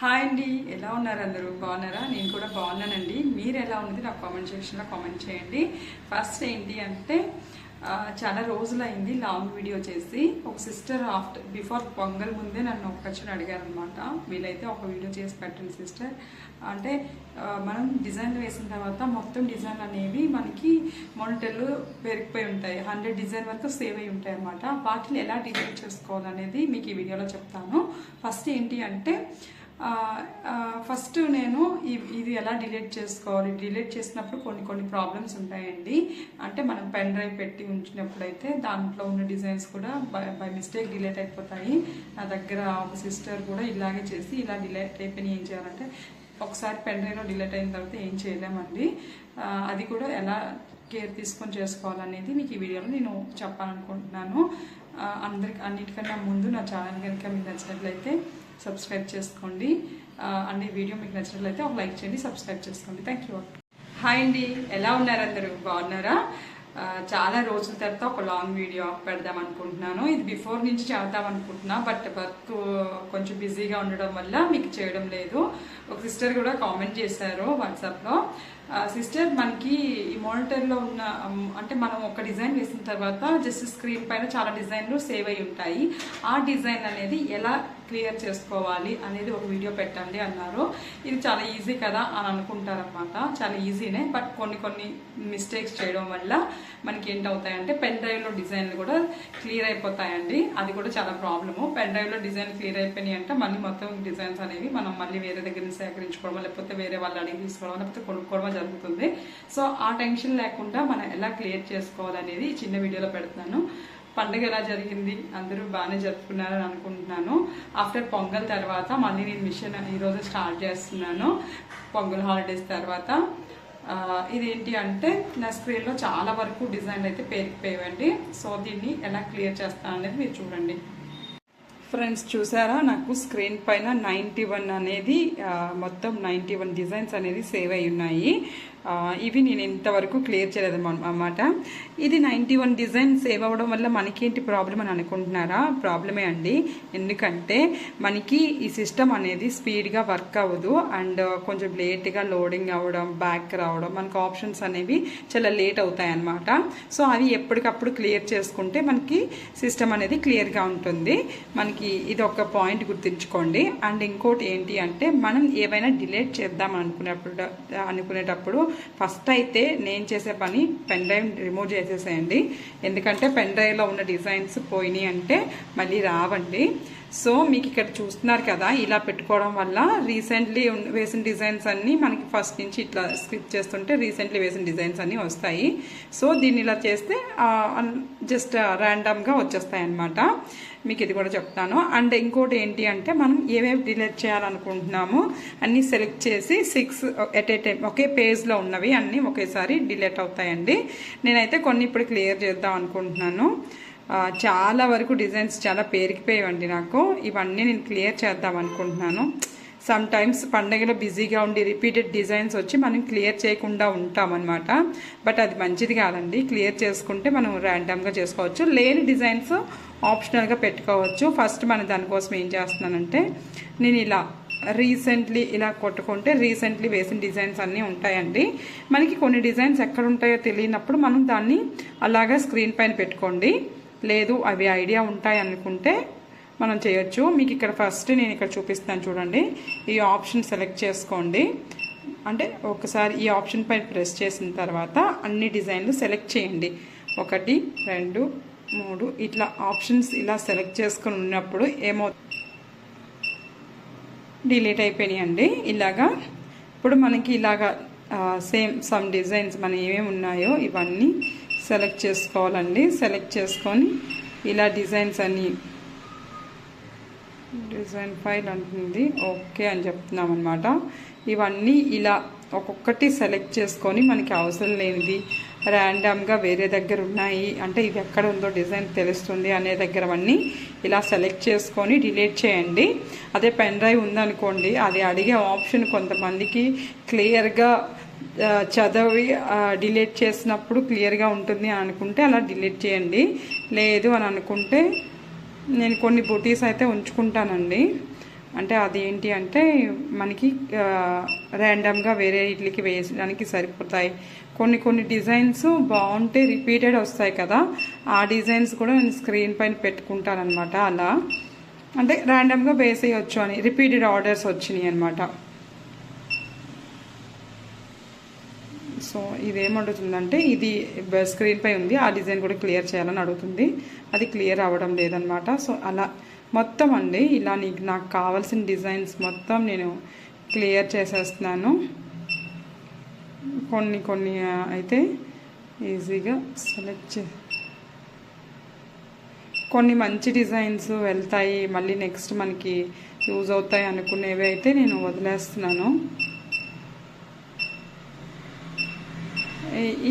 Hi అండి ఎలా ఉన్నారు అందరూ? బాగున్నారా? నేను కూడా బాగున్నానండి. మీరు ఎలా ఉన్నది? నాకు కామెంట్ సెక్షన్లో కామెంట్ చేయండి. ఫస్ట్ ఏంటి అంటే చాలా రోజులైంది లాంగ్ వీడియో చేసి. ఒక సిస్టర్ ఆఫ్టర్ బిఫోర్ పొంగల్ ముందే నన్ను ఒక క్వశ్చన్ అడిగారు అనమాట వీలైతే ఒక వీడియో చేసి పెట్టండి సిస్టర్ అంటే మనం డిజైన్లు వేసిన తర్వాత మొత్తం డిజైన్ అనేవి మనకి మానిటర్లు పెరిగిపోయి ఉంటాయి. హండ్రెడ్ డిజైన్ వరకు సేవ్ అయి ఉంటాయి అనమాట వాటిని ఎలా డిజైన్ చేసుకోవాలనేది మీకు ఈ వీడియోలో చెప్తాను. ఫస్ట్ ఏంటి అంటే ఫస్ట్ నేను ఇది ఎలా డిలీట్ చేసుకోవాలి? డిలీట్ చేసినప్పుడు కొన్ని కొన్ని ప్రాబ్లమ్స్ ఉంటాయండి. అంటే మనం పెన్ డ్రైవ్ పెట్టి ఉంచినప్పుడైతే దాంట్లో ఉన్న డిజైన్స్ కూడా బై బై మిస్టేక్ డిలీట్ అయిపోతాయి. నా దగ్గర ఒక సిస్టర్ కూడా ఇలాగే చేసి ఇలా డిలీట్ అయిపోయి ఏం చేయాలంటే ఒకసారి పెన్ డ్రైవ్లో డిలీట్ అయిన తర్వాత ఏం చేయలేమండి. అది కూడా ఎలా కేర్ తీసుకొని చేసుకోవాలనేది మీకు ఈ వీడియోలో నేను చెప్పాలనుకుంటున్నాను. అందరికి అన్నిటికన్నా ముందు నా ఛానల్ కనుక మీకు నచ్చినట్లయితే సబ్స్క్రైబ్ చేసుకోండి. ఆ, అండ్ ఈ వీడియో మీకు నచ్చినట్లయితే ఒక లైక్ చేయండి సబ్స్క్రైబ్ చేసుకోండి. థ్యాంక్ యూ హాయ్ అండి. ఎలా ఉన్నారు అందరూ? బాగున్నారా? చాలా రోజుల తర్వాత ఒక లాంగ్ వీడియో పెడదాం అనుకుంటున్నాను. ఇది బిఫోర్ నుంచి చేద్దాం అనుకుంటున్నా బట్ వర్క్ కొంచెం బిజీగా ఉండడం వల్ల మీకు చేయడం లేదు. ఒక సిస్టర్ కూడా కామెంట్ చేశారు వాట్సాప్లో సిస్టర్ మనకి ఈ మానిటర్లో ఉన్న అంటే మనం ఒక డిజైన్ వేసిన తర్వాత జస్ట్ స్క్రీన్ పైన చాలా డిజైన్లు సేవ్ అయి ఉంటాయి. ఆ డిజైన్ అనేది ఎలా క్లియర్ చేసుకోవాలి అనేది ఒక వీడియో పెట్టండి అన్నారు. ఇది చాలా ఈజీ కదా అని అనుకుంటారనమాట చాలా ఈజీనే బట్ కొన్ని కొన్ని మిస్టేక్స్ చేయడం వల్ల మనకి ఏంటవుతాయంటే పెన్ డ్రైవ్లో డిజైన్లు కూడా క్లియర్ అయిపోతాయండి. అది కూడా చాలా ప్రాబ్లము పెన్ డ్రైవ్లో డిజైన్ క్లియర్ అయిపోయినాయి అంటే మళ్ళీ మొత్తం డిజైన్స్ అనేవి మనం మళ్ళీ వేరే దగ్గర నుంచి సేకరించుకోవడం లేకపోతే వేరే వాళ్ళు అడిగి తీసుకోవడం లేకపోతే కొనుక్కోవడం జరుగుతుంది. సో ఆ టెన్షన్ లేకుండా మనం ఎలా క్లియర్ చేసుకోవాలనేది ఈ చిన్న వీడియోలో పెడుతున్నాను. పండుగ ఎలా జరిగింది? అందరూ బాగానే జరుపుకున్నారని అనుకుంటున్నాను. ఆఫ్టర్ పొంగల్ తర్వాత మళ్ళీ నేను మిషన్ ఈరోజు స్టార్ట్ చేస్తున్నాను. పొంగల్ హాలిడేస్ తర్వాత. ఇదేంటి అంటే నా స్క్రీన్లో చాలా వరకు డిజైన్ అయితే పేరుకుపోయేవండి సో దీన్ని ఎలా క్లియర్ చేస్తాను అనేది మీరు చూడండి. ఫ్రెండ్స్ చూసారా? నాకు స్క్రీన్ పైన నైంటీ వన్ అనేది మొత్తం నైంటీ వన్ డిజైన్స్ అనేది సేవ్ అయి ఉన్నాయి ఇవి నేను ఇంతవరకు క్లియర్ చేయలేదు అన్నమాట. ఇది నైంటీ వన్ డిజైన్ సేవ్ అవ్వడం వల్ల మనకేంటి ప్రాబ్లం అని అనుకుంటున్నారా? ప్రాబ్లమే అండి. ఎందుకంటే మనకి ఈ సిస్టమ్ అనేది స్పీడ్గా వర్క్ అవ్వదు. అండ్ కొంచెం లేట్గా లోడింగ్ అవ్వడం బ్యాక్ రావడం మనకు ఆప్షన్స్ అనేవి చాలా లేట్ అవుతాయి అన్నమాట. సో అవి ఎప్పటికప్పుడు క్లియర్ చేసుకుంటే మనకి సిస్టమ్ అనేది క్లియర్గా ఉంటుంది. మనకి ఇది ఒక పాయింట్ గుర్తుంచుకోండి. అండ్ ఇంకోటి ఏంటి అంటే మనం ఏవైనా డిలేట్ చేద్దాం అనుకునేప్పుడు అనుకునేటప్పుడు ఫస్ట్ అయితే నేను చేసే పని పెన్ డ్రైవ్ రిమూవ్ చేసేసేయండి. ఎందుకంటే పెన్ డ్రైవ్లో ఉన్న డిజైన్స్ పోయినాయి అంటే మళ్ళీ రావండి. సో మీకు ఇక్కడ చూస్తున్నారు కదా ఇలా పెట్టుకోవడం వల్ల రీసెంట్లీ వేసిన డిజైన్స్ అన్నీ మనకి ఫస్ట్ నుంచి ఇట్లా స్క్రిప్ చేస్తుంటే రీసెంట్లీ వేసిన డిజైన్స్ అన్నీ వస్తాయి. సో దీన్ని ఇలా చేస్తే జస్ట్ ర్యాండమ్గా వచ్చేస్తాయి అన్నమాట మీకు ఇది కూడా చెప్తాను. అండ్ ఇంకోటి ఏంటి అంటే మనం ఏవేవి డిలీట్ చేయాలనుకుంటున్నామో అన్నీ సెలెక్ట్ చేసి సిక్స్ ఎట్ ఏ టైం ఒకే పేజ్లో ఉన్నవి అన్నీ ఒకేసారి డిలీట్ అవుతాయండి. నేనైతే కొన్ని ఇప్పుడు క్లియర్ చేద్దాం అనుకుంటున్నాను. చాలా వరకు డిజైన్స్ చాలా పేరుకుపోయేవండి నాకు. ఇవన్నీ నేను క్లియర్ చేద్దాం అనుకుంటున్నాను. సమ్ టైమ్స్ పండగలో బిజీగా ఉండి రిపీటెడ్ డిజైన్స్ వచ్చి మనం క్లియర్ చేయకుండా ఉంటాం అనమాట బట్ అది మంచిది కాదండి. క్లియర్ చేసుకుంటే మనం ర్యాండమ్గా చేసుకోవచ్చు. లేని డిజైన్స్ ఆప్షనల్గా పెట్టుకోవచ్చు. ఫస్ట్ మనం దానికోసం ఏం చేస్తున్నానంటే నేను ఇలా రీసెంట్లీ ఇలా కొట్టుకుంటే రీసెంట్లీ వేసిన డిజైన్స్ అన్నీ ఉంటాయండి. మనకి కొన్ని డిజైన్స్ ఎక్కడ ఉంటాయో తెలియనప్పుడు మనం దాన్ని అలాగా స్క్రీన్ పైన పెట్టుకోండి. లేదు అవి ఐడియా ఉంటాయి అనుకుంటే మనం చేయొచ్చు. మీకు ఇక్కడ ఫస్ట్ నేను ఇక్కడ చూపిస్తాను చూడండి. ఈ ఆప్షన్ సెలెక్ట్ చేసుకోండి. అంటే ఒకసారి ఈ ఆప్షన్ పై ప్రెస్ చేసిన తర్వాత అన్ని డిజైన్లు సెలెక్ట్ చేయండి. ఒకటి రెండు మూడు ఇట్లా ఆప్షన్స్ ఇలా సెలెక్ట్ చేసుకుని ఉన్నప్పుడు ఏమో డిలీట్ అయిపోయినాయండి. ఇలాగా ఇప్పుడు మనకి ఇలాగా సేమ్ సమ్ డిజైన్స్ మన ఏమేమి ఉన్నాయో ఇవన్నీ సెలెక్ట్ చేసుకోవాలండి. సెలెక్ట్ చేసుకొని ఇలా డిజైన్స్ అన్నీ డిజైన్ ఫైల్ అంటుంది. ఓకే అని చెప్తున్నాం అనమాట ఇవన్నీ ఇలా ఒక్కొక్కటి సెలెక్ట్ చేసుకొని మనకి అవసరం లేనిది ర్యాండమ్గా వేరే దగ్గర ఉన్నాయి. అంటే ఇది ఎక్కడ ఉందో డిజైన్ తెలుస్తుంది అనే దగ్గర అన్నీ ఇలా సెలెక్ట్ చేసుకొని డిలీట్ చేయండి. అదే పెన్ డ్రైవ్ ఉందనుకోండి అది అడిగే ఆప్షన్ కొంతమందికి క్లియర్గా చదివి డిలీట్ చేసినప్పుడు క్లియర్గా ఉంటుంది అని అనుకుంటే అలా డిలీట్ చేయండి. లేదు అని అనుకుంటే నేను కొన్ని బుటీస్ అయితే ఉంచుకుంటానండి. అంటే అది ఏంటి అంటే మనకి ర్యాండమ్గా వేరే ఇడ్లీకి వేయడానికి సరిపోతాయి. కొన్ని కొన్ని డిజైన్స్ బాగుంటే రిపీటెడ్ వస్తాయి కదా. ఆ డిజైన్స్ కూడా నేను స్క్రీన్ పైన పెట్టుకుంటాను అనమాట అలా. అంటే ర్యాండమ్గా వేసేయచ్చు అని రిపీటెడ్ ఆర్డర్స్ వచ్చినాయి అనమాట ఇది ఏమంటుందంటే ఇది స్క్రీన్ పై ఉంది. ఆ డిజైన్ కూడా క్లియర్ చేయాలని అడుగుతుంది. అది క్లియర్ అవ్వడం లేదనమాట. సో అలా మొత్తం అండి ఇలా నీకు నాకు కావాల్సిన డిజైన్స్ మొత్తం నేను క్లియర్ చేసేస్తున్నాను. కొన్ని కొన్ని అయితే ఈజీగా సెలెక్ట్ చే కొన్ని మంచి డిజైన్స్ వెళ్తాయి. మళ్ళీ నెక్స్ట్ మనకి యూజ్ అవుతాయి అనుకునేవి అయితే నేను వదిలేస్తున్నాను.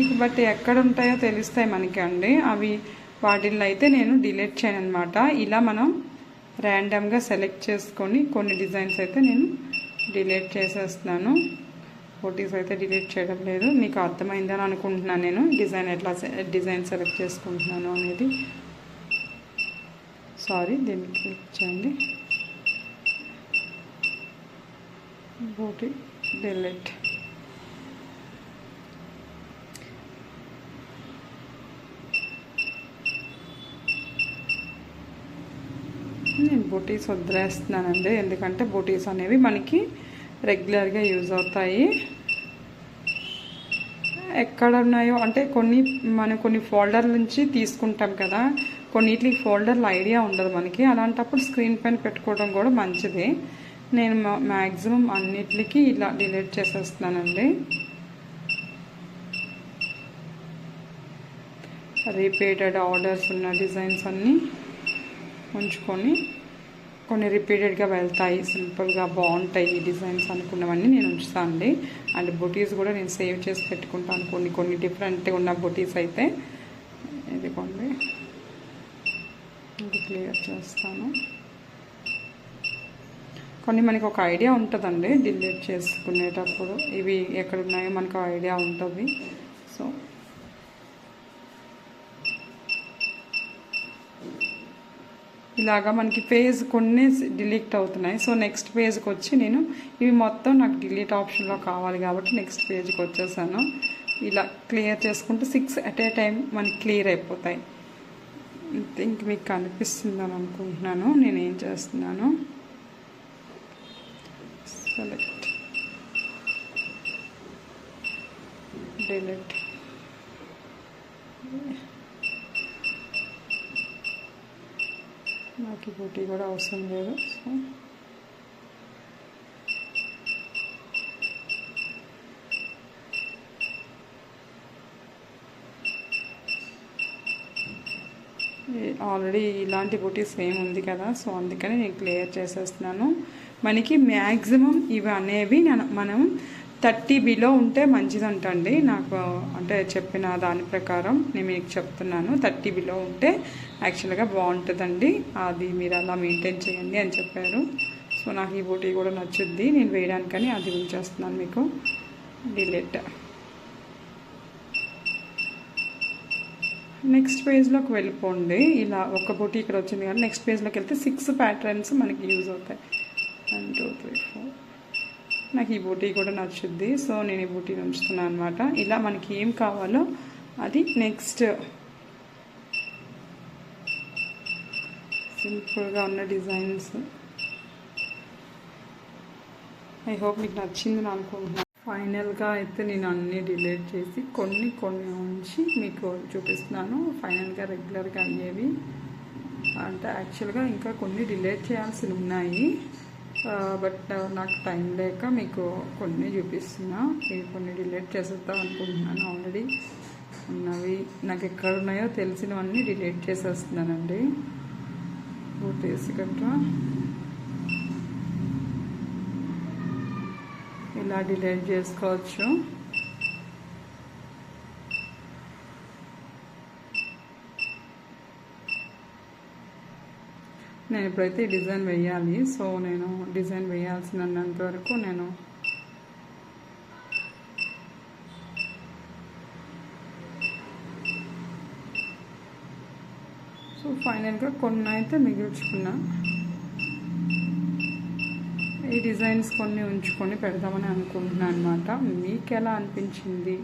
ఇవి బట్టి ఎక్కడ ఉంటాయో తెలుస్తాయి మనకి అండి. అవి వాటిల్లో అయితే నేను డిలీట్ చేయను అనమాట ఇలా మనం ర్యాండమ్గా సెలెక్ట్ చేసుకొని కొన్ని డిజైన్స్ అయితే నేను డిలీట్ చేసేస్తున్నాను. ఫోటీస్ అయితే డిలీట్ చేయడం లేదు. మీకు అర్థమైందని అనుకుంటున్నాను నేను. డిజైన్ ఎట్లా డిజైన్ సెలెక్ట్ చేసుకుంటున్నాను అనేది. సారీ దీన్ని క్లిక్ చేయండి. బోటి డిలీట్ నేను బూటీస్ వదిలేస్తున్నానండి. ఎందుకంటే బూటీస్ అనేవి మనకి రెగ్యులర్గా యూజ్ అవుతాయి. ఎక్కడ ఉన్నాయో అంటే కొన్ని మనం కొన్ని ఫోల్డర్ నుంచి తీసుకుంటాం కదా కొన్నిటికి ఫోల్డర్లు ఐడియా ఉండదు మనకి. అలాంటప్పుడు స్క్రీన్ పైన పెట్టుకోవడం కూడా మంచిది. నేను మ్యాక్సిమం అన్నిటికి ఇలా డిలీట్ చేసేస్తున్నానండి. రిపీటెడ్ ఆర్డర్స్ ఉన్న డిజైన్స్ అన్నీ ఉంచుకొని కొన్ని రిపీటెడ్గా వెళ్తాయి. సింపుల్గా బాగుంటాయి ఈ డిజైన్స్ అనుకున్నవన్నీ నేను ఉంచుతాను అండి. అండ్ బొటీస్ కూడా నేను సేవ్ చేసి పెట్టుకుంటాను. కొన్ని కొన్ని డిఫరెంట్గా ఉన్న బొటీస్ అయితే ఇదిగోండి. ఇది క్లియర్ చేస్తాను. కొన్ని మనకి ఒక ఐడియా ఉంటుందండి. డిలీట్ చేసుకునేటప్పుడు ఇవి ఎక్కడ ఉన్నాయో మనకు ఐడియా ఉంటుంది సో ఇలాగా మనకి పేజ్ కొన్ని డిలీట్ అవుతున్నాయి. సో నెక్స్ట్ పేజ్కి వచ్చి నేను ఇవి మొత్తం నాకు డిలీట్ ఆప్షన్లో కావాలి కాబట్టి నెక్స్ట్ పేజ్కి వచ్చేసాను. ఇలా క్లియర్ చేసుకుంటే సిక్స్ అట్ ఏ టైం మనకి క్లియర్ అయిపోతాయి. ఇంక మీకు కనిపిస్తుందని అనుకుంటున్నాను. నేను ఏం చేస్తున్నాను? సెలెక్ట్ డిలీట్ నాకు ఈ బూటీ కూడా అవసరం లేదు సో. ఆల్రెడీ ఇలాంటి బూటీస్ సేమ్ ఉంది కదా సో అందుకని నేను క్లియర్ చేసేస్తున్నాను. మనకి మ్యాక్సిమం ఇవి అనేవి మనం థర్టీ బిలో ఉంటే మంచిదంటండి. నాకు అంటే చెప్పిన దాని ప్రకారం నేను మీకు చెప్తున్నాను. థర్టీ బిలో ఉంటే యాక్చువల్గా బాగుంటుందండి. అది మీరు అలా మెయింటైన్ చేయండి అని చెప్పారు. సో నాకు ఈ బూటీ కూడా నచ్చుద్ది. నేను వేయడానికని అది ఉంచేస్తున్నాను మీకు. డిలీట్. నెక్స్ట్ పేజ్లోకి వెళ్ళిపోండి. ఇలా ఒక బూటీ ఇక్కడ వచ్చింది కానీ నెక్స్ట్ పేజ్లోకి వెళ్తే సిక్స్ ప్యాటర్న్స్ మనకి యూజ్ అవుతాయి. One two three four. నాకు ఈ బూటీ కూడా నచ్చుద్ది. సో నేను ఈ బూటీని ఉంచుతున్నాను అనమాట ఇలా మనకి ఏం కావాలో అది నెక్స్ట్ సింపుల్గా ఉన్న డిజైన్స్. ఐ హోప్ మీకు నచ్చింది అనుకుంటున్నాను ఫైనల్గా అయితే నేను అన్నీ డిలీట్ చేసి కొన్ని కొన్ని ఉంచి మీకు చూపిస్తున్నాను. ఫైనల్గా రెగ్యులర్గా అయ్యేవి. అంటే యాక్చువల్గా ఇంకా కొన్ని డిలీట్ చేయాల్సి ఉన్నాయి. బట్ నాకు టైం లేక మీకు కొన్ని చూపిస్తున్నా. ఇవి కొన్ని డిలీట్ చేసేద్దాం అనుకుంటున్నాను ఆల్రెడీ. ఉన్నవి నాకు ఎక్కడ ఉన్నాయో తెలిసినవన్నీ డిలీట్ చేసేస్తున్నానండి. పూర్తి గట్రా ఇలా డిలీట్ చేసుకోవచ్చు. నేను ఇప్పుడైతే ఈ డిజైన్ వేయాలి సో నేను డిజైన్ వేయాల్సినంత వరకు నేను సో ఫైనల్గా కొన్ని అయితే మిగిల్చుకున్నా. ఈ డిజైన్స్ కొన్ని ఉంచుకొని పెడదామని అనుకుంటున్నాను అనమాట మీకు ఎలా అనిపించింది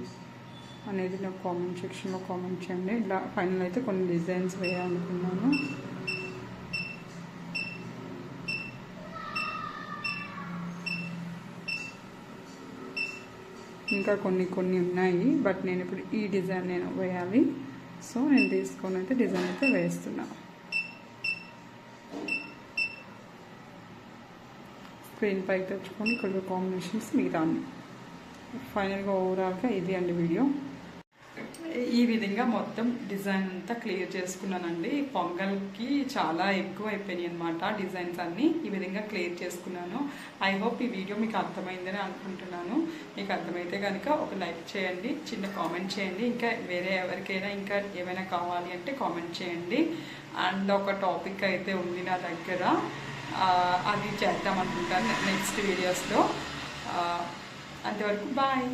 అనేది నాకు కామెంట్ సెక్షన్లో కామెంట్ చేయండి. ఇలా ఫైనల్ అయితే కొన్ని డిజైన్స్ వేయాలనుకున్నాను. ఇంకా కొన్ని కొన్ని ఉన్నాయి బట్ నేను ఇప్పుడు ఈ డిజైన్ నేను వేయాలి. సో నేను తీసుకొని అయితే డిజైన్ అయితే వేస్తున్నాను స్క్రీన్ పైకి తెచ్చుకొని కలర్ కాంబినేషన్స్ మిగతా ఫైనల్గా ఓవరాల్గా ఇది అండి వీడియో ఈ విధంగా మొత్తం డిజైన్ అంతా క్లియర్ చేసుకున్నానండి. పొంగల్కి చాలా ఎక్కువ అయిపోయినాయి అనమాట డిజైన్స్ అన్నీ. ఈ విధంగా క్లియర్ చేసుకున్నాను. ఐ హోప్ ఈ వీడియో మీకు అర్థమైందని అనుకుంటున్నాను. మీకు అర్థమైతే కనుక ఒక లైక్ చేయండి చిన్న కామెంట్ చేయండి. ఇంకా వేరే ఎవరికైనా ఇంకా ఏమైనా కావాలి అంటే కామెంట్ చేయండి. అండ్ ఒక టాపిక్ అయితే ఉంది నా దగ్గర. అది చేద్దాం అనుకుంటాను నెక్స్ట్ వీడియోస్లో అంతవరకు బాయ్